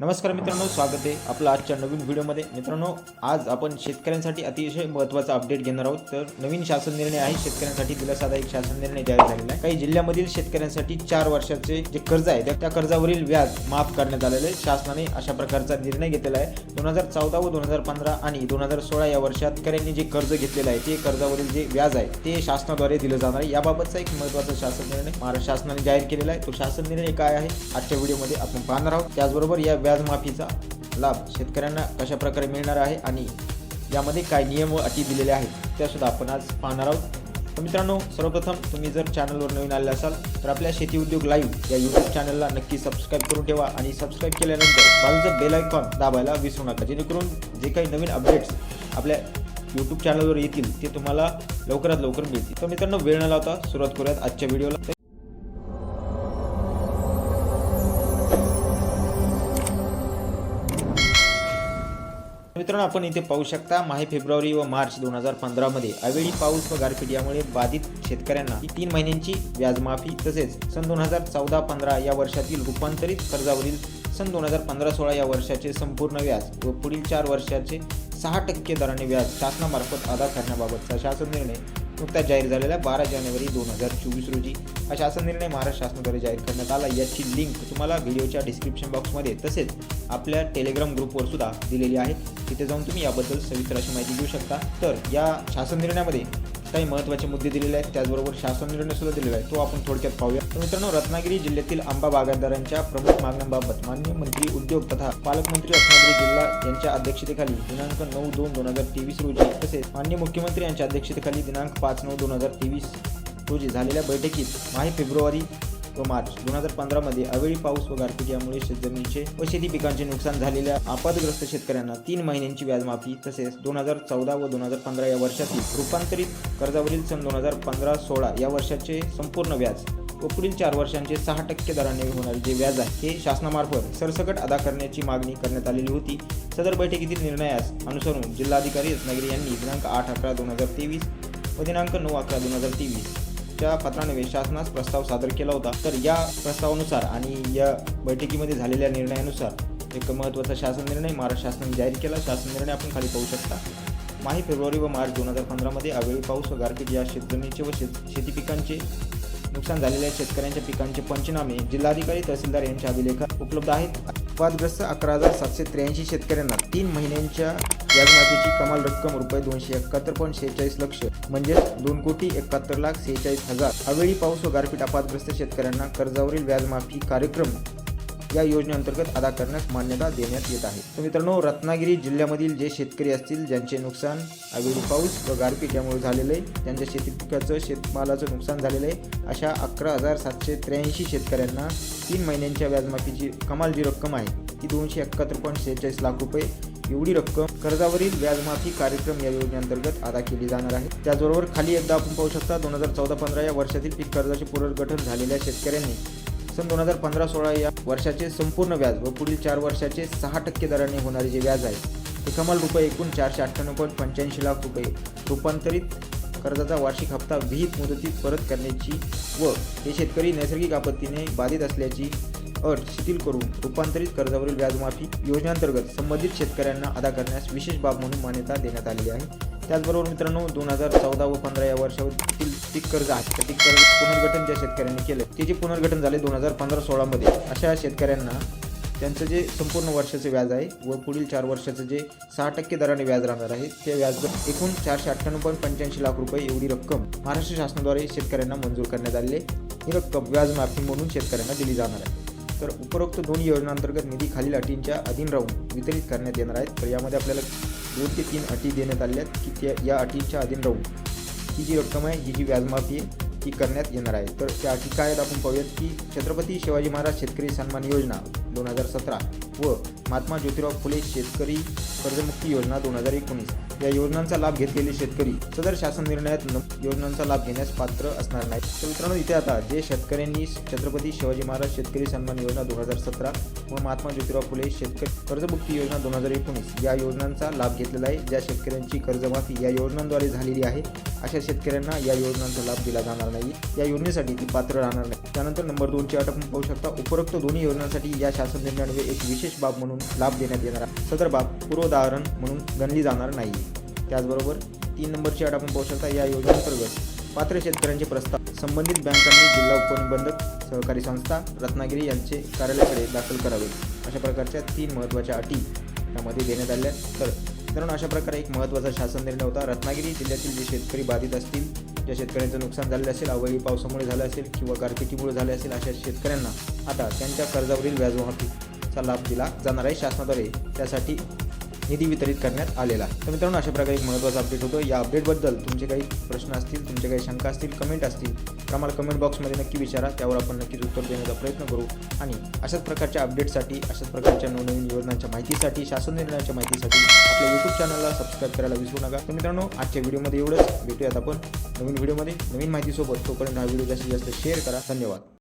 नमस्कार मित्रांनो स्वागत आहे आपलं आजच्या नवीन व्हिडिओमध्ये. मित्रांनो आज आपण शेतकऱ्यांसाठी अतिशय महत्त्वाचा अपडेट घेणार आहोत. तर नवीन शासन निर्णय आहे शेतकऱ्यांसाठी दिलासादायक शासन निर्णय जाहीर झालेला आहे. काही जिल्ह्यामधील शेतकऱ्यांसाठी चार वर्षाचे जे कर्ज आहे त्या- कर्जावरील व्याज माफ करण्यात आलेलं आहे. शासनाने अशा प्रकारचा निर्णय घेतलेला आहे. दोन हजार चौदा व दोन हजार पंधरा आणि दोन हजार सोळा या वर्षात शेतकऱ्यांनी जे कर्ज घेतलेलं आहे ते कर्जावरील जे व्याज आहे ते शासनाद्वारे दिलं जाणार आहे. याबाबतचा एक महत्त्वाचा शासन निर्णय महाराष्ट्र शासनाने जाहीर केलेला आहे. तो शासन निर्णय काय आहे आजच्या व्हिडिओमध्ये आपण पाहणार आहोत. त्याचबरोबर या व्याजमाफीचा लाभ शेतकऱ्यांना कशाप्रकारे मिळणार आहे आणि यामध्ये काय नियम व अटी दिलेल्या आहेत त्यासुद्धा आपण आज पाहणार आहोत. तर मित्रांनो सर्वप्रथम तुम्ही जर चॅनलवर नवीन आले असाल तर आपल्या शेती उद्योग लाईव्ह या यूट्यूब चॅनलला नक्की सबस्क्राईब करून ठेवा आणि सबस्क्राईब केल्यानंतर बाजूचं बेल आयकॉन दाबायला विसरू नका जेणेकरून जे काही नवीन अपडेट्स आपल्या यूट्यूब चॅनलवर येतील ते तुम्हाला लवकरात लवकर मिळतील. तर मित्रांनो वेळ न लावता सुरुवात करूयात आजच्या व्हिडिओला. मित्रांनो आपण इथे पाहू शकता माहे फेब्रुवारी व मार्च दोन हजार पंधरामध्ये अवेळी पाऊस व गारपीट यामुळे बाधित शेतकऱ्यांना ही तीन महिन्यांची व्याजमाफी तसेच सन दोन हजार चौदा पंधरा या वर्षातील रूपांतरित कर्जावरील सन दोन हजार पंधरा सोळा या वर्षाचे संपूर्ण व्याज व पुढील चार वर्षाचे सहा टक्के दराने व्याज शासनामार्फत अदा करण्याबाबतचा शासन निर्णय नुकताच जाहीर झालेला बारा जानेवारी दोन हजार चोवीस रोजी हा शासन निर्णय महाराष्ट्र शासनाद्वारे जाहीर करण्यात आला. याची लिंक तुम्हाला व्हिडिओच्या डिस्क्रिप्शन बॉक्समध्ये तसेच आपल्या टेलिग्राम ग्रुपवर सुद्धा दिलेली आहे. तिथे जाऊन तुम्ही याबद्दल सविस्तर अशी माहिती घेऊ शकता. तर या शासन निर्णयामध्ये काही महत्त्वाचे मुद्दे दिलेले आहेत. त्याचबरोबर शासन निर्णय सुद्धा दिलेला आहे तो आपण थोडक्यात पाहूया. तर मित्रांनो रत्नागिरी जिल्ह्यातील आंबा बागायतदारांच्या प्रमुख मागण्यांबाबत माननीय मंत्री उद्योग तथा पालकमंत्री रत्नागिरी जिल्हा यांच्या अध्यक्षतेखाली दिनांक नऊ दोन दोन हजार तेवीस रोजी तसेच माननीय मुख्यमंत्री यांच्या अध्यक्षतेखाली दिनांक पाच नऊ दोन हजार तेवीस रोजी झालेल्या बैठकीत माही फेब्रुवारी व मार्च दोन हजार पंधरामध्ये अवेळी पाऊस व गारपीट यामुळे शेतजमिनीचे व शेती पिकांचे नुकसान झालेल्या आपदग्रस्त शेतकऱ्यांना तीन महिन्यांची व्याजमाफी तसेच दोन हजार चौदा व दोन हजार पंधरा या वर्षातील रूपांतरित कर्जावरील सन दोन हजार पंधरा सोळा या वर्षाचे संपूर्ण व्याज व पुढील चार वर्षांचे सहा टक्के दराने होणारे जे व्याज आहे हे शासनामार्फत सरसकट अदा करण्याची मागणी करण्यात आलेली होती. सदर बैठकीतील निर्णयास अनुसरून जिल्हाधिकारी रत्नागिरी यांनी दिनांक आठ अकरा दोन हजार तेवीस व दिनांक नऊ अकरा दोन हजार तेवीस च्या पत्राने शासनास प्रस्ताव सादर केला होता. तर या प्रस्तावानुसार आणि या बैठकीमध्ये झालेल्या निर्णयानुसार एक महत्त्वाचा शासन निर्णय महाराष्ट्र शासनाने जाहीर केला. शासन निर्णय आपण खाली पाहू शकता. माही फेब्रुवारी व मार्च दोन हजार पंधरामध्ये अवेळी पाऊस व गारपीट या शेतजमिनीचे व शेत शेती पिकांचे नुकसान झालेल्या शेतकऱ्यांच्या पिकांचे पंचनामे जिल्हाधिकारी तहसीलदार यांच्या अभिलेखात उपलब्ध आहेत. अपवादग्रस्त अकरा हजार सातशे त्र्याऐंशी शेतकऱ्यांना तीन महिन्यांच्या व्याजमाफीची कमाल रक्कम रुपये दोनशे एकाहत्तर पॉईंट शेहेचाळीस लक्ष म्हणजेच दोन कोटी एकाहत्तर लाख सेहेचाळीस हजार. अवेळी पाऊस व गारपीट अपघातग्रस्त शेतकऱ्यांना कर्जावरील व्याजमाफी कार्यक्रम या योजनेअंतर्गत अदा करण्यास मान्यता देण्यात येत आहे. तर मित्रांनो रत्नागिरी जिल्ह्यामधील जे शेतकरी असतील ज्यांचे नुकसान अवेळी पाऊस व गारपीट यामुळे झालेलं आहे त्यांच्या शेती पिकाचं शेतमालाचं नुकसान झालेलं आहे अशा अकरा हजार सातशे त्र्याऐंशी शेतकऱ्यांना तीन महिन्यांच्या व्याजमाफीची कमाल जी रक्कम आहे. ती दोनशे एकाहत्तर पॉईंट सेहेचाळीस लाख रुपये एवढी रक्कम कर्जावरील व्याजमाफी कार्यक्रम या योजनेअंतर्गत अदा केली जाणार आहे. त्याचबरोबर खाली एकदा आपण पाहू शकता दोन हजार चौदा पंधरा या वर्षातील पीक कर्जाचे पुनर्गठन झालेल्या शेतकऱ्यांनी सन दोन हजार पंधरा सोळा या वर्षाचे संपूर्ण व्याज व पुढील चार वर्षाचे सहा टक्के दराने होणारे जे व्याज आहे ते कमाल रुपये एकूण चारशे अठ्ठ्याण्णव पॉईंट पंच्याऐंशी लाख रुपये रूपांतरित कर्जाचा वार्षिक हप्ता विहित मुदतीत परत करण्याची व हे शेतकरी नैसर्गिक आपत्तीने बाधित असल्याची अट शिथिल करून रूपांतरित कर्जावरील व्याजमाफी योजनेअंतर्गत संबंधित शेतकऱ्यांना अदा करण्यास विशेष बाब म्हणून मान्यता देण्यात आलेली आहे. त्याचबरोबर मित्रांनो दोन हजार चौदा व पंधरा या वर्षातील पीक कर्ज आहे त्या पीक कर्ज पुनर्गठन ज्या शेतकऱ्यांनी केलं त्याचे पुनर्गठन झाले दोन हजार पंधरा सोळामध्ये अशा शेतकऱ्यांना त्यांचं जे संपूर्ण वर्षाचे व्याज आहे व पुढील चार वर्षाचं जे सहा टक्के दराने व्याज राहणार आहे ते व्याज दर एकूण चारशे अठ्ठ्याण्णव पॉईंट पंच्याऐंशी लाख रुपये एवढी रक्कम महाराष्ट्र शासनाद्वारे शेतकऱ्यांना मंजूर करण्यात आली ही रक्कम व्याजमाफी म्हणून शेतकऱ्यांना दिली जाणार आहे. तर उपरोक्त दोन्ही योजनांतर्गत निधी खालील अटींच्या अधीन राहून वितरित करण्यात येणार आहेत. तर यामध्ये आपल्याला दोन ते तीन अटी देण्यात आल्या आहेत की त्या या अटींच्या अधीन राहून ही जी रक्कम आहे ही जी व्याजमाफी आहे ती करण्यात येणार आहे. तर त्या अटी काय आहेत आपण पाहूयात की छत्रपती शिवाजी महाराज शेतकरी सन्मान योजना दोन हजार सतरा. व महात्मा ज्योतिराव फुले शेतकरी कर्जमुक्ती योजना दोन हजार एकोणीस. या योजनांचा लाभ घेतलेले शेतकरी सदर शासन निर्णयात योजनांचा लाभ घेण्यास पात्र असणार नाही तर मित्रांनो इथे आता जे शेतकऱ्यांनी छत्रपती शिवाजी महाराज शेतकरी सन्मान योजना दोन हजार सतरा व महात्मा ज्योतिराव फुले शेतकरी कर्जमुक्ती योजना दोन हजार एकोणीस या योजनांचा लाभ घेतलेला आहे. ज्या शेतकऱ्यांची कर्जमाफी या योजनांद्वारे झालेली आहे अशा शेतकऱ्यांना या योजनांचा लाभ दिला जाणार नाही. या योजनेसाठी ती पात्र राहणार नाही. त्यानंतर नंबर दोनची अट आपण पाहू शकता. उपरोक्त दोन्ही योजनांसाठी या शासन शासन निर्णयान्वये एक विशेष विशेष बाब म्हणून लाभ देण्यात येणार सदर बाब पूर्वोदाहरण म्हणून गणली जाणार नाही. त्याचबरोबर तीन नंबरची अट आपण पाहू शकता या योजनेअंतर्गत पात्र शेतकऱ्यांचे प्रस्ताव संबंधित बँकांनी जिल्हा उपनिबंधक सहकारी संस्था रत्नागिरी यांचे कार्यालयाकडे दाखल करावे. अशा प्रकारच्या तीन महत्त्वाच्या अटी यामध्ये देण्यात आल्या. आहेत. तर मित्रांनो अशा प्रकारे एक महत्त्वाचा शासन निर्णय होता. रत्नागिरी जिल्ह्यातील जे शेतकरी बाधित असतील ज्या शेतकऱ्यांचं नुकसान झालेलं असेल अवैध पावसामुळे झालं असेल किंवा गारपिटीमुळे झाले असेल अशा शेतकऱ्यांना आता त्यांच्या कर्जावरील चा लाभ दिला जाणार आहे शासनाद्वारे त्यासाठी निधी वितरित करण्यात आलेला आहे. तर मित्रांनो अशा प्रकारे एक महत्त्वाचा अपडेट होतो. या अपडेटबद्दल तुमचे काही प्रश्न असतील तुमचे काही शंका असतील कमेंट असतील तर आम्हाला कमेंट बॉक्समध्ये नक्की विचारा. त्यावर आपण नक्कीच उत्तर देण्याचा प्रयत्न करू. आणि अशाच प्रकारच्या अपडेटसाठी अशाच प्रकारच्या नवनवीन योजनांच्या माहितीसाठी शासन निर्णयाच्या माहितीसाठी आपल्या यूट्यूब चॅनलला सबस्क्राईब करायला विसरू नका. तर मित्रांनो आजच्या व्हिडिओमध्ये एवढंच. भेटूयात आपण नवीन व्हिडिओमध्ये. नवीन माहितीसोबत तोपर्यंत हा व्हिडिओ जास्तीत जास्त शेअर करा. धन्यवाद.